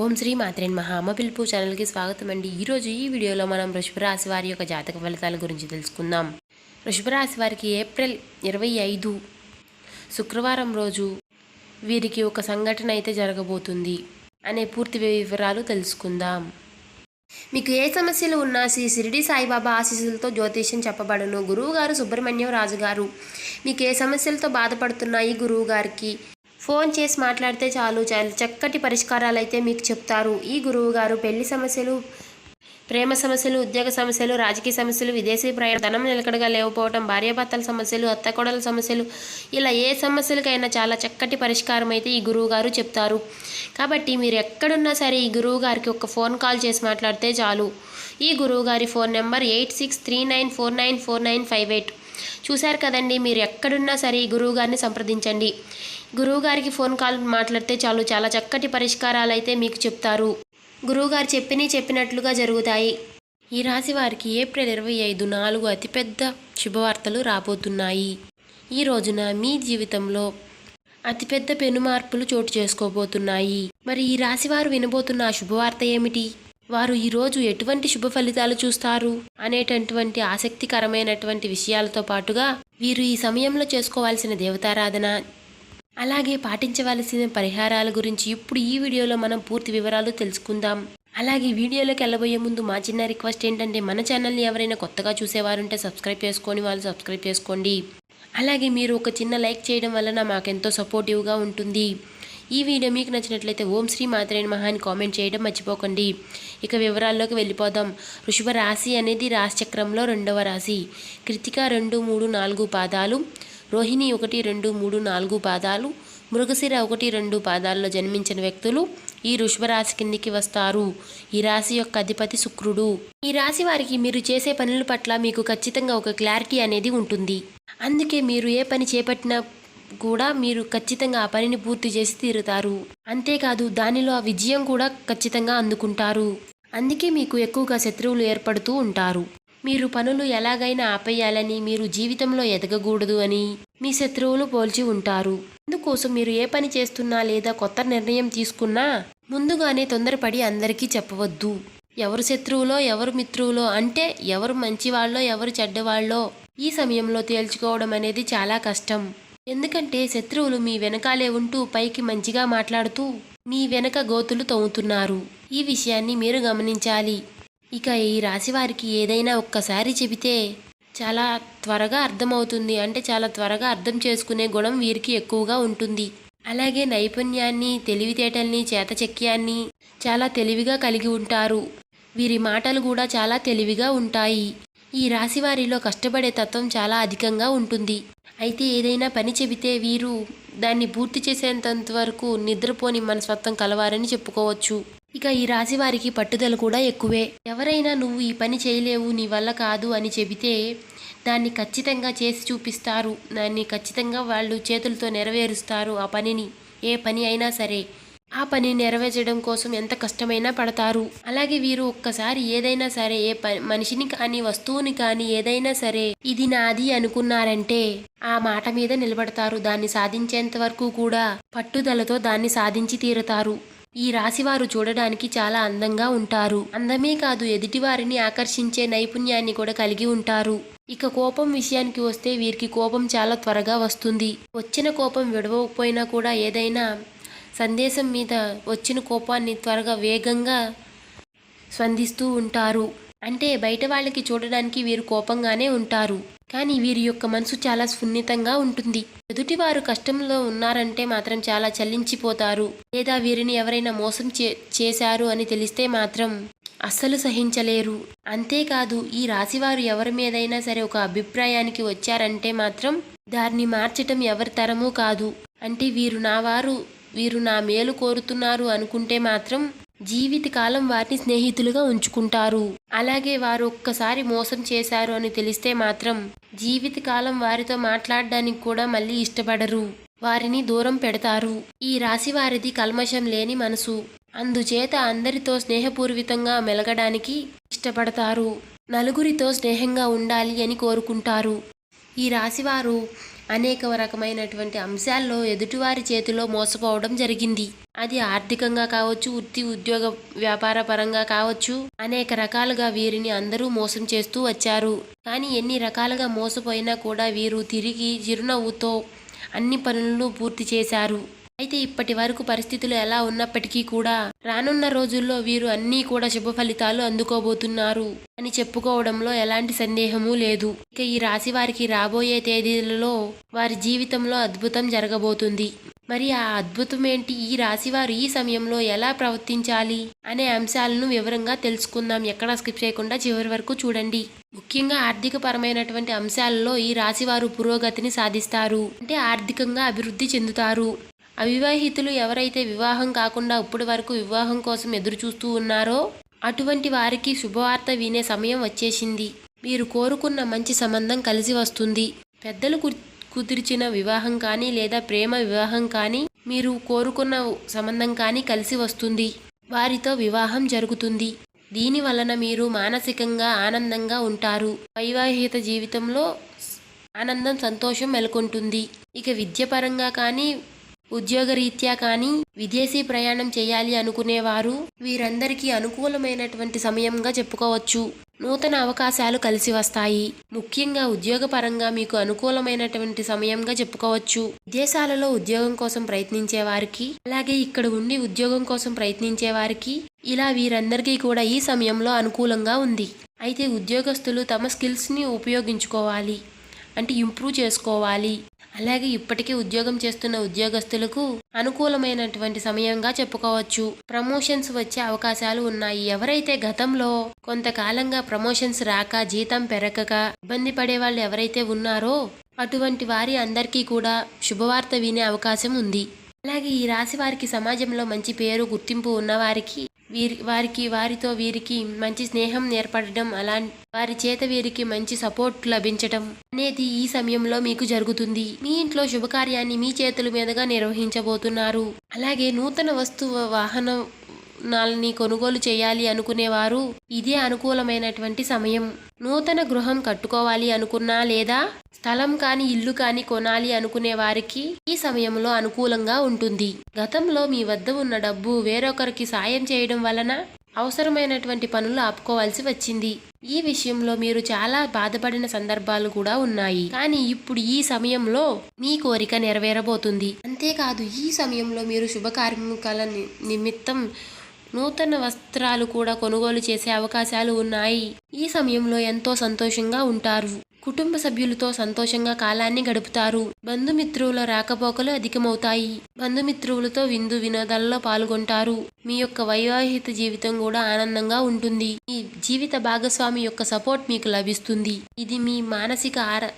ఓం శ్రీ మాత్రేన్ మహా అమ్మ పిలుపు ఛానల్కి స్వాగతం అండి. ఈరోజు ఈ వీడియోలో మనం వృషభరాశి వారి యొక్క జాతక ఫలితాల గురించి తెలుసుకుందాం. వృషభరాశి వారికి ఏప్రిల్ ఇరవై ఐదు శుక్రవారం రోజు వీరికి ఒక సంఘటన అయితే జరగబోతుంది అనే పూర్తి వివరాలు తెలుసుకుందాం. మీకు ఏ సమస్యలు ఉన్నా శ్రీ షిరిడి సాయిబాబా ఆశీస్సులతో జ్యోతిష్యం చెప్పబడును. గురువుగారు సుబ్రహ్మణ్యం రాజు గారు మీకు ఏ సమస్యలతో బాధపడుతున్నాయి గురువు గారికి ఫోన్ చేసి మాట్లాడితే చాలు. చక్కటి పరిష్కారాలు అయితే మీకు చెప్తారు. ఈ గురువు గారు పెళ్ళి సమస్యలు ప్రేమ సమస్యలు ఉద్యోగ సమస్యలు రాజకీయ సమస్యలు విదేశీ ప్రయాణం ధనం నిలకడగా లేకపోవడం భార్యాభర్తల సమస్యలు అత్తకోడల సమస్యలు ఇలా ఏ సమస్యలకైనా చాలా చక్కటి పరిష్కారం అయితే ఈ గురువు గారు చెప్తారు. కాబట్టి మీరు ఎక్కడున్నా సరే ఈ గురువు గారికి ఒక ఫోన్ కాల్ చేసి మాట్లాడితే చాలు. ఈ గురువు గారి phone number eight six three nine four nine four nine five eight. చూశారు కదండి మీరు ఎక్కడున్నా సరే ఈ గురువు గారిని సంప్రదించండి. గురువుగారికి ఫోన్ కాల్ మాట్లాడితే చాలు. చాలా చక్కటి పరిష్కారాలు అయితే మీకు చెప్తారు. గురువుగారు చెప్పినవి చెప్పినట్లుగా జరుగుతాయి. ఈ రాశి వారికి ఏప్రిల్ ఇరవై ఐదు నాలుగు అతిపెద్ద శుభవార్తలు రాబోతున్నాయి. ఈ రోజున మీ జీవితంలో అతిపెద్ద పెను మార్పులు చోటు చేసుకోబోతున్నాయి. మరి ఈ రాశి వారు వినబోతున్న ఆ శుభవార్త ఏమిటి? వారు ఈరోజు ఎటువంటి శుభ ఫలితాలు చూస్తారు? అనేటటువంటి ఆసక్తికరమైనటువంటి విషయాలతో పాటుగా వీరు ఈ సమయంలో చేసుకోవాల్సిన దేవతారాధన అలాగే పాటించవలసిన పరిహారాల గురించి ఇప్పుడు ఈ వీడియోలో మనం పూర్తి వివరాలు తెలుసుకుందాం. అలాగే వీడియోలోకి వెళ్ళబోయే ముందు మా చిన్న రిక్వెస్ట్ ఏంటంటే మన ఛానల్ని ఎవరైనా కొత్తగా చూసేవారుంటే సబ్స్క్రైబ్ చేసుకొని వాళ్ళు సబ్స్క్రైబ్ చేసుకోండి. అలాగే మీరు ఒక చిన్న లైక్ చేయడం వలన మాకెంతో సపోర్టివ్గా ఉంటుంది. ఈ వీడియో మీకు నచ్చినట్లయితే ఓం శ్రీ మాత్రేణ మహా అని కామెంట్ చేయడం మర్చిపోకండి. ఇక వివరాల్లోకి వెళ్ళిపోదాం. వృషభ రాశి అనేది రాశి చక్రంలో రెండవ రాశి. కృతిక రెండు మూడు నాలుగు పాదాలు. రోహిణి ఒకటి రెండు మూడు నాలుగు పాదాలు మృగశిర ఒకటి రెండు పాదాల్లో జన్మించిన వ్యక్తులు ఈ ఋష్భరాశి కిందికి వస్తారు. ఈ రాశి యొక్క అధిపతి శుక్రుడు. ఈ రాశి వారికి మీరు చేసే పనుల పట్ల మీకు ఖచ్చితంగా ఒక క్లారిటీ అనేది ఉంటుంది. అందుకే మీరు ఏ పని చేపట్టినా కూడా మీరు ఖచ్చితంగా ఆ పనిని పూర్తి చేసి తీరుతారు. అంతేకాదు దానిలో ఆ విజయం కూడా ఖచ్చితంగా అందుకుంటారు. అందుకే మీకు ఎక్కువగా శత్రువులు ఏర్పడుతూ ఉంటారు. మీరు పనులు ఎలాగైనా ఆపేయాలని మీరు జీవితంలో ఎదగకూడదు అని మీ శత్రువులు పోల్చి ఉంటారు. అందుకోసం మీరు ఏ పని చేస్తున్నా లేదా కొత్త నిర్ణయం తీసుకున్నా ముందుగానే తొందరపడి అందరికీ చెప్పవద్దు. ఎవరు శత్రువులో ఎవరు మిత్రువులో అంటే ఎవరు మంచివాళ్ళో ఎవరు చెడ్డవాళ్ళో ఈ సమయంలో తేల్చుకోవడం అనేది చాలా కష్టం. ఎందుకంటే శత్రువులు మీ వెనకాలే ఉంటూ పైకి మంచిగా మాట్లాడుతూ మీ వెనక గోతులు తవ్వుతున్నారు. ఈ విషయాన్ని మీరు గమనించాలి. ఇక ఈ రాశి వారికి ఏదైనా ఒక్కసారి చెబితే చాలా త్వరగా అర్థమవుతుంది. అంటే చాలా త్వరగా అర్థం చేసుకునే గుణం వీరికి ఎక్కువగా ఉంటుంది. అలాగే నైపుణ్యాన్ని తెలివితేటల్ని చేతచక్యాన్ని చాలా తెలివిగా కలిగి ఉంటారు. వీరి మాటలు కూడా చాలా తెలివిగా ఉంటాయి. ఈ రాశి వారిలో కష్టపడే తత్వం చాలా అధికంగా ఉంటుంది. అయితే ఏదైనా పని చెబితే వీరు దాన్ని పూర్తి చేసేంత వరకు నిద్రపోని మనస్తత్వం కలవారని చెప్పుకోవచ్చు. ఇక ఈ రాశి వారికి పట్టుదల కూడా ఎక్కువే. ఎవరైనా నువ్వు ఈ పని చేయలేవు నీ వల్ల కాదు అని చెబితే దాన్ని ఖచ్చితంగా చేసి చూపిస్తారు. దాన్ని ఖచ్చితంగా వాళ్ళు చేతులతో నెరవేరుస్తారు ఆ పనిని. ఏ పని అయినా సరే ఆ పని నెరవేర్చడం కోసం ఎంత కష్టమైనా పడతారు. అలాగే వీరు ఒక్కసారి ఏదైనా సరే ఏ మనిషిని కానీ వస్తువుని కానీ ఏదైనా సరే ఇది నాది అనుకున్నారంటే ఆ మాట మీద నిలబడతారు. దాన్ని సాధించేంత వరకు కూడా పట్టుదలతో దాన్ని సాధించి తీరుతారు. ఈ రాశివారు చూడడానికి చాలా అందంగా ఉంటారు. అందమే కాదు ఎదుటివారిని ఆకర్షించే నైపుణ్యాన్ని కూడా కలిగి ఉంటారు. ఇక కోపం విషయానికి వస్తే వీరికి కోపం చాలా త్వరగా వస్తుంది. వచ్చిన కోపం విడవకపోయినా కూడా ఏదైనా సందేశం మీద వచ్చిన కోపాన్ని త్వరగా వేగంగా స్పందిస్తూ ఉంటారు. అంటే బయట వాళ్ళకి చూడడానికి వీరు కోపంగానే ఉంటారు. కానీ వీరి యొక్క మనసు చాలా సున్నితంగా ఉంటుంది. ఎదుటివారు కష్టంలో ఉన్నారంటే మాత్రం చాలా చల్లించిపోతారు లేదా వీరిని ఎవరైనా మోసం చే చేశారు అని తెలిస్తే మాత్రం అస్సలు సహించలేరు. అంతేకాదు ఈ రాశివారు ఎవరి మీదైనా సరే ఒక అభిప్రాయానికి వచ్చారంటే మాత్రం దాన్ని మార్చటం ఎవరి తరమూ కాదు. అంటే వీరు నా వారు వీరు నా మేలు కోరుతున్నారు అనుకుంటే మాత్రం జీవితకాలం వారిని స్నేహితులుగా ఉంచుకుంటారు. అలాగే వారు ఒక్కసారి మోసం చేశారు అని తెలిస్తే మాత్రం జీవితకాలం వారితో మాట్లాడడానికి కూడా మళ్ళీ ఇష్టపడరు. వారిని దూరం పెడతారు. ఈ రాశి వారిది కల్మషం లేని మనసు. అందుచేత అందరితో స్నేహపూర్వితంగా మెలగడానికి ఇష్టపడతారు. నలుగురితో స్నేహంగా ఉండాలి అని కోరుకుంటారు. ఈ రాశివారు అనేక రకమైనటువంటి అంశాల్లో ఎదుటివారి చేతిలో మోసపోవడం జరిగింది. అది ఆర్థికంగా కావచ్చు వృత్తి ఉద్యోగ వ్యాపార పరంగా కావచ్చు అనేక రకాలుగా వీరిని అందరూ మోసం చేస్తూ వచ్చారు. కానీ ఎన్ని రకాలుగా మోసపోయినా కూడా వీరు తిరిగి చిరునవ్వుతో అన్ని పనులను పూర్తి చేశారు. అయితే ఇప్పటి వరకు పరిస్థితులు ఎలా ఉన్నప్పటికీ కూడా రానున్న రోజుల్లో వీరు అన్నీ కూడా శుభ ఫలితాలు అందుకోబోతున్నారు అని చెప్పుకోవడంలో ఎలాంటి సందేహము లేదు. ఇక ఈ రాశి వారికి రాబోయే తేదీలలో వారి జీవితంలో అద్భుతం జరగబోతుంది. మరి ఆ అద్భుతం ఏంటి? ఈ రాశివారు ఈ సమయంలో ఎలా ప్రవర్తించాలి? అనే అంశాలను వివరంగా తెలుసుకుందాం. ఎక్కడా స్కిప్ చేయకుండా చివరి వరకు చూడండి. ముఖ్యంగా ఆర్థిక పరమైనటువంటి అంశాలలో ఈ రాశివారు పురోగతిని సాధిస్తారు. అంటే ఆర్థికంగా అభివృద్ధి చెందుతారు. అవివాహితులు ఎవరైతే వివాహం కాకుండా ఇప్పటి వరకు వివాహం కోసం ఎదురు చూస్తూ ఉన్నారో అటువంటి వారికి శుభవార్త వినే సమయం వచ్చేసింది. మీరు కోరుకున్న మంచి సంబంధం కలిసి వస్తుంది. పెద్దలు కు- కుదిర్చిన వివాహం కానీ లేదా ప్రేమ వివాహం కానీ మీరు కోరుకున్న సంబంధం కానీ కలిసి వస్తుంది. వారితో వివాహం జరుగుతుంది. దీని వలన మీరు మానసికంగా ఆనందంగా ఉంటారు. వైవాహిత జీవితంలో ఆనందం సంతోషం నెలకొంటుంది. ఇక విద్యపరంగా కానీ ఉద్యోగరీత్యా కానీ విదేశీ ప్రయాణం చేయాలి అనుకునేవారు. వీరందరికీ అనుకూలమైనటువంటి సమయంగా చెప్పుకోవచ్చు. నూతన అవకాశాలు కలిసి వస్తాయి. ముఖ్యంగా ఉద్యోగపరంగా మీకు అనుకూలమైనటువంటి సమయంగా చెప్పుకోవచ్చు. విదేశాలలో ఉద్యోగం కోసం ప్రయత్నించే వారికి అలాగే ఇక్కడ ఉండి ఉద్యోగం కోసం ప్రయత్నించే వారికి ఇలా వీరందరికీ కూడా ఈ సమయంలో అనుకూలంగా ఉంది. అయితే ఉద్యోగస్తులు తమ స్కిల్స్ని ఉపయోగించుకోవాలి. అంటే ఇంప్రూవ్ చేసుకోవాలి. అలాగే ఇప్పటికే ఉద్యోగం చేస్తున్న ఉద్యోగస్తులకు అనుకూలమైనటువంటి సమయంగా చెప్పుకోవచ్చు. ప్రమోషన్స్ వచ్చే అవకాశాలు ఉన్నాయి. ఎవరైతే గతంలో కొంతకాలంగా ప్రమోషన్స్ రాక జీతం పెరగక ఇబ్బంది పడే వాళ్ళు ఎవరైతే ఉన్నారో అటువంటి వారి అందరికీ కూడా శుభవార్త వినే అవకాశం ఉంది. అలాగే ఈ రాశి వారికి సమాజంలో మంచి పేరు గుర్తింపు ఉన్నవారికి వీరి వారికి వారితో వీరికి మంచి స్నేహం ఏర్పడడం అలా వారి చేత వీరికి మంచి సపోర్ట్ లభించడం అనేది ఈ సమయంలో మీకు జరుగుతుంది. మీ ఇంట్లో శుభకార్యాన్ని మీ చేతుల మీదుగా నిర్వహించబోతున్నారు. అలాగే నూతన వస్తువు వాహన నాల్ని కొనుగోలు చేయాలి అనుకునేవారు. ఇదే అనుకూలమైనటువంటి సమయం. నూతన గృహం కట్టుకోవాలి అనుకున్నా లేదా స్థలం కాని ఇల్లు కాని కొనాలి అనుకునే వారికి ఈ సమయంలో అనుకూలంగా ఉంటుంది. గతంలో మీ వద్ద ఉన్న డబ్బు వేరొకరికి సాయం చేయడం వలన అవసరమైనటువంటి పనులు ఆపుకోవాల్సి వచ్చింది. ఈ విషయంలో మీరు చాలా బాధపడిన సందర్భాలు కూడా ఉన్నాయి. కానీ ఇప్పుడు ఈ సమయంలో మీ కోరిక నెరవేరబోతుంది. అంతేకాదు ఈ సమయంలో మీరు శుభకార్మికల ని- నిమిత్తం నూతన వస్త్రాలు కూడా కొనుగోలు చేసే అవకాశాలు ఉన్నాయి. ఈ సమయంలో ఎంతో సంతోషంగా ఉంటారు. కుటుంబ సభ్యులతో సంతోషంగా కాలాన్ని గడుపుతారు. బంధుమిత్రువుల రాకపోకలు అధికమవుతాయి. బంధుమిత్రువులతో విందు వినోదాల్లో పాల్గొంటారు. మీ యొక్క వైవాహిత జీవితం కూడా ఆనందంగా ఉంటుంది. ఈ జీవిత భాగస్వామి యొక్క సపోర్ట్ మీకు లభిస్తుంది. ఇది మీ మానసిక ఆర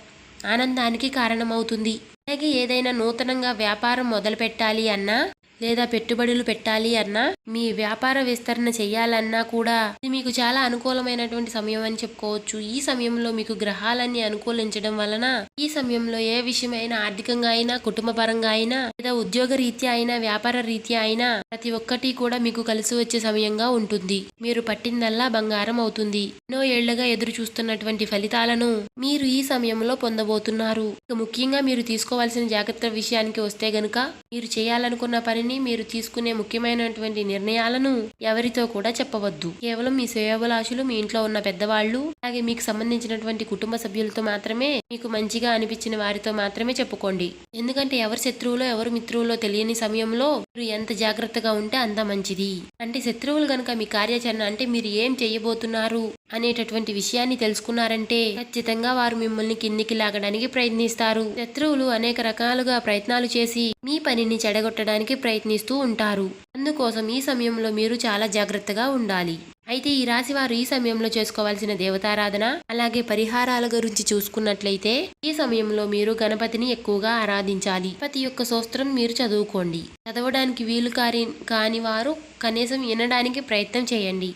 ఆనందానికి కారణమవుతుంది. అలాగే ఏదైనా నూతనంగా వ్యాపారం మొదలు పెట్టాలి అన్నా లేదా పెట్టుబడులు పెట్టాలి అన్నా మీ వ్యాపార విస్తరణ చేయాలన్నా కూడా ఇది మీకు చాలా అనుకూలమైనటువంటి సమయం అని చెప్పుకోవచ్చు. ఈ సమయంలో మీకు గ్రహాలన్నీ అనుకూలించడం వలన ఈ సమయంలో ఏ విషయమైనా ఆర్థికంగా అయినా కుటుంబ పరంగా అయినా లేదా ఉద్యోగ రీత్యా అయినా వ్యాపార రీత్యా అయినా ప్రతి ఒక్కటి కూడా మీకు కలిసి వచ్చే సమయంగా ఉంటుంది. మీరు పట్టిందల్లా బంగారం అవుతుంది. ఎన్నో ఏళ్ళుగా ఎదురు చూస్తున్నటువంటి ఫలితాలను మీరు ఈ సమయంలో పొందబోతున్నారు. ముఖ్యంగా మీరు తీసుకోవాల్సిన జాగ్రత్త విషయానికి వస్తే గనుక మీరు చేయాలనుకున్న పనిని మీరు తీసుకునే ముఖ్యమైనటువంటి నిర్ణయాలను ఎవరితో కూడా చెప్పవద్దు. కేవలం మీ శ్రేయోభిలాషులు మీ ఇంట్లో ఉన్న పెద్దవాళ్ళు అలాగే మీకు సంబంధించినటువంటి కుటుంబ సభ్యులతో మాత్రమే మీకు మంచిగా అనిపించిన వారితో మాత్రమే చెప్పుకోండి. ఎందుకంటే ఎవరు శత్రువులో ఎవరు మిత్రువులో తెలియని సమయంలో మీరు ఎంత జాగ్రత్తగా ఉంటే అంత మంచిది. అంటే శత్రువులు గనక మీ కార్యాచరణ అంటే మీరు ఏం చేయబోతున్నారు అనేటటువంటి విషయాన్ని తెలుసుకున్నారంటే ఖచ్చితంగా వారు మిమ్మల్ని కిందికి లాగడానికి ప్రయత్నిస్తారు. శత్రువులు అనేక రకాలుగా ప్రయత్నాలు చేసి మీ పనిని చెడగొట్టడానికి ప్రయత్నిస్తూ ఉంటారు. అందుకోసం ఈ సమయంలో మీరు చాలా జాగ్రత్తగా ఉండాలి. అయితే ఈ రాశి వారు ఈ సమయంలో చేసుకోవాల్సిన దేవతారాధన అలాగే పరిహారాల గురించి చూసుకున్నట్లయితే ఈ సమయంలో మీరు గణపతిని ఎక్కువగా ఆరాధించాలి. ప్రతి యొక్క సూస్త్రం మీరు చదువుకోండి. చదవడానికి వీలు కారి కాని వారు కనీసం వినడానికి ప్రయత్నం చేయండి.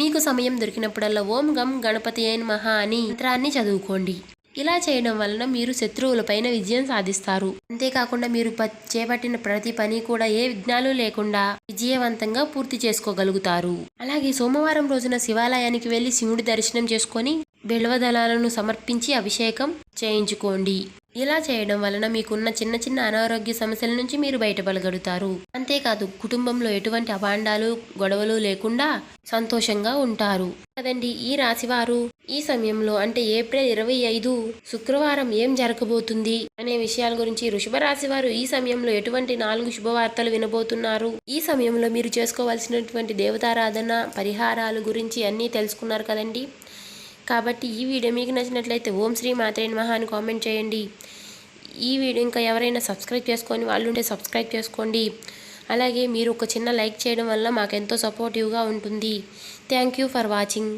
మీకు సమయం దొరికినప్పుడల్లా ఓం గం గణపతి అయిన మహా అని మంత్రాన్ని చదువుకోండి. ఇలా చేయడం వలన మీరు శత్రువులపైన విజయం సాధిస్తారు. అంతేకాకుండా మీరు ప- చేపట్టిన ప్రతి పని కూడా ఏ విఘ్నాలు లేకుండా విజయవంతంగా పూర్తి చేసుకోగలుగుతారు. అలాగే సోమవారం రోజున శివాలయానికి వెళ్ళి శివుడి దర్శనం చేసుకొని బిల్వదళాలను సమర్పించి అభిషేకం చేయించుకోండి. ఇలా చేయడం వలన మీకున్న చిన్న చిన్న అనారోగ్య సమస్యల నుంచి మీరు బయటపడగలుగుతారు. అంతేకాదు కుటుంబంలో ఎటువంటి అభాండాలు గొడవలు లేకుండా సంతోషంగా ఉంటారు. కదండి ఈ రాశివారు? ఈ సమయంలో అంటే ఏప్రిల్ ఇరవై ఐదు శుక్రవారం ఏం జరగబోతుంది అనే విషయాల గురించి వృషభ రాశి వారు ఈ సమయంలో ఎటువంటి నాలుగు శుభవార్తలు వినబోతున్నారు? ఈ సమయంలో మీరు చేసుకోవాల్సినటువంటి దేవతారాధన పరిహారాలు గురించి అన్నీ తెలుసుకున్నారు కదండి. కాబట్టి ఈ వీడియో మీకు నచ్చినట్లయితే ఓం శ్రీ మాత్రే నమః అని కామెంట్ చేయండి. ఈ వీడియో ఇంకా ఎవరైనా సబ్స్క్రైబ్ చేసుకొని వాళ్ళు ఉంటే సబ్స్క్రైబ్ చేసుకోండి. అలాగే మీరు ఒక చిన్న లైక్ చేయడం వల్ల మాకెంతో సపోర్టివ్గా ఉంటుంది. Thank you for watching.